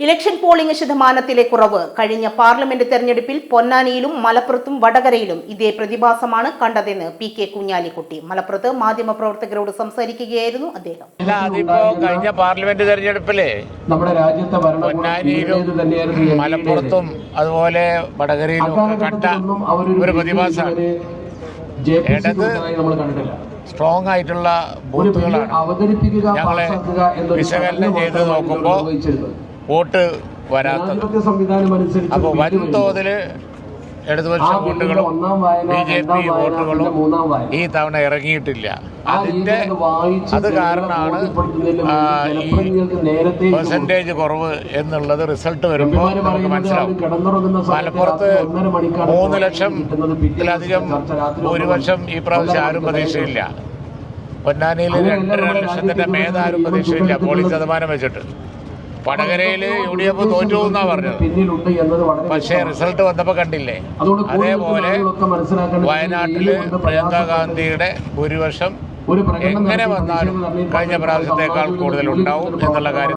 Election polling ശതമാനത്തിലെ കുറവ് കഴിഞ്ഞ parliament തെരഞ്ഞെടുപ്പിൽ പൊന്നാനിയിലും മലപ്പുറത്തും വടകരയിലും ഇതേ പ്രതിഭാസമാണ് കണ്ടതെന്ന് പി കെ കുഞ്ഞാലിക്കുട്ടി മലപ്പുറത്ത് മാധ്യമപ്രവർത്തകരോട് സംസാരിക്കുകയായിരുന്നു അദ്ദേഹം അതിപ്പോ കഴിഞ്ഞ പാർലമെന്റ് തെരഞ്ഞെടുപ്പിൽ നമ്മുടെ രാജ്യത്തെ പൊന്നാനിയിലും. മലപ്പുറത്തും അതുപോലെ വടകരയിലും കണ്ട ഒരു പ്രതിഭാസമാണ് ജെ.പി.സി. ഇടത് സ്ട്രോങ് ആയിട്ടുള്ള ബൂത്തുകളാണ് ഞങ്ങളെ എന്നൊരു വിശകലനം ചെയ്ത് മാത്രമാണ് നോക്കുമ്പോ ഇവർ നിർവഹിച്ചിരുന്നത്. വോട്ട് വരാത്തത്. അപ്പോൾ വൻതോതിൽ ഇടതുപക്ഷ വോട്ടുകളും ബി ജെ പി വോട്ടുകളും ഈ തവണ ഇറങ്ങിയിട്ടില്ല. അതിന്റെ അത് കാരണമാണ് ഈ പെർസെന്റേജ് കുറവ് എന്നുള്ളത് റിസൾട്ട് വരുമ്പോൾ നമുക്ക് മനസ്സിലാവും. മലപ്പുറത്ത് മൂന്ന് ദിവസത്തെ ഭൂരിപക്ഷം ഈ പ്രാവശ്യം ആരും പ്രതീക്ഷയില്ല. പൊന്നാനിയിൽ രണ്ടര ലക്ഷത്തിന്റെ മേധാരും പ്രതീക്ഷയില്ല. പോളിംഗ് ശതമാനം വെച്ചിട്ട്. വടകരയിൽ യു ഡി എഫ് തോറ്റു എന്നാ പറഞ്ഞത്. പിന്നിലുണ്ട് എന്നത് വളരെ പക്ഷേ റിസൾട്ട് വന്നപ്പോൾ കണ്ടില്ലേ? അതേപോലെ വയനാട്ടിൽ പ്രിയങ്ക ഗാന്ധിയുടെ ഭൂരിപക്ഷം ഒരു പ്രകടനം എങ്ങനെ വന്നാലും കഴിഞ്ഞ പ്രാവശ്യത്തേക്കാൾ കൂടുതൽ ഉണ്ടാവും എന്നുള്ള കാര്യം.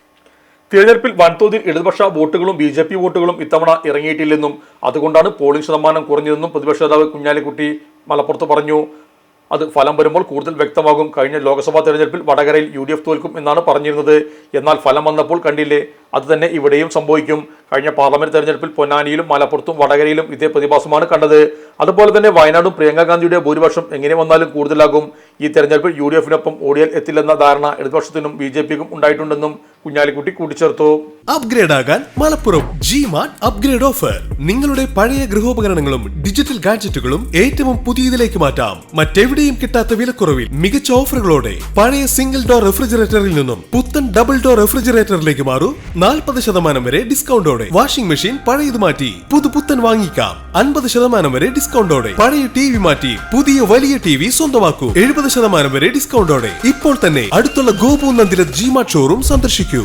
തിരഞ്ഞെടുപ്പിൽ വൻതോതിൽ ഇടതുപക്ഷ വോട്ടുകളും ബി ജെ പി വോട്ടുകളും ഇത്തവണ ഇറങ്ങിയിട്ടില്ലെന്നും അതുകൊണ്ടാണ് പോളിംഗ് ശതമാനം കുറഞ്ഞതെന്നും പ്രതിപക്ഷ നേതാവ് കുഞ്ഞാലിക്കുട്ടി മലപ്പുറത്ത് പറഞ്ഞു. അത് ഫലം വരുമ്പോൾ കൂടുതൽ വ്യക്തമാകും. കഴിഞ്ഞ ലോക്സഭാ തെരഞ്ഞെടുപ്പിൽ വടകരയിൽ യു തോൽക്കും എന്നാണ് പറഞ്ഞിരുന്നത്. എന്നാൽ ഫലം വന്നപ്പോൾ കണ്ടില്ലേ അത് തന്നെ ഇവിടെയും സംഭവിക്കും. കഴിഞ്ഞ പാർലമെന്റ് തെരഞ്ഞെടുപ്പിൽ പൊന്നാനിയിലും മലപ്പുറത്തും വടകരയിലും ഇതേ പ്രതിഭാസമാണ് കണ്ടത്. അതുപോലെ തന്നെ വയനാടും പ്രിയങ്ക ഗാന്ധിയുടെ ഭൂരിപക്ഷം എങ്ങനെ വന്നാലും കൂടുതലാകും. ഈ തെരഞ്ഞെടുപ്പിൽ യു ഡി എഫിനൊപ്പം ഓടിയാൽ എത്തില്ലെന്ന ധാരണ ഇടതുപക്ഷത്തിനും ബി ജെ പിക്കും ഉണ്ടായിട്ടുണ്ടെന്നും കുഞ്ഞാലിക്കുട്ടി കൂട്ടിച്ചേർത്തു. അപ്ഗ്രേഡ് ആകാൻ Malappuram G Mart upgrade offer നിങ്ങളുടെ പഴയ ഗൃഹോപകരണങ്ങളും ഡിജിറ്റൽ ഗാഡ്ജറ്റുകളും ഏറ്റവും പുതിയതിലേക്ക് മാറ്റാം. മറ്റെവിടെയും കിട്ടാത്ത വിലക്കുറവിൽ മികച്ച ഓഫറുകളോടെ പഴയ സിംഗിൾ ഡോർ റെഫ്രിജറേറ്ററിൽ നിന്നും പുത്തൻ ഡബിൾ ഡോർ റെഫ്രിജറേറ്ററിലേക്ക് മാറൂ. നാൽപ്പത് ശതമാനം വരെ ഡിസ്കൗണ്ടോടെ വാഷിംഗ് മെഷീൻ പഴയത് മാറ്റി പുതുപുത്തൻ വാങ്ങിക്കാം. അൻപത് ശതമാനം വരെ ഡിസ്കൗണ്ടോടെ പഴയ ടി വി മാറ്റി പുതിയ വലിയ ടി വി സ്വന്തമാക്കൂ. എഴുപത് ശതമാനം വരെ ഡിസ്കൗണ്ടോടെ ഇപ്പോൾ തന്നെ അടുത്തുള്ള Gopu Nandira G Mart showroom സന്ദർശിക്കൂ.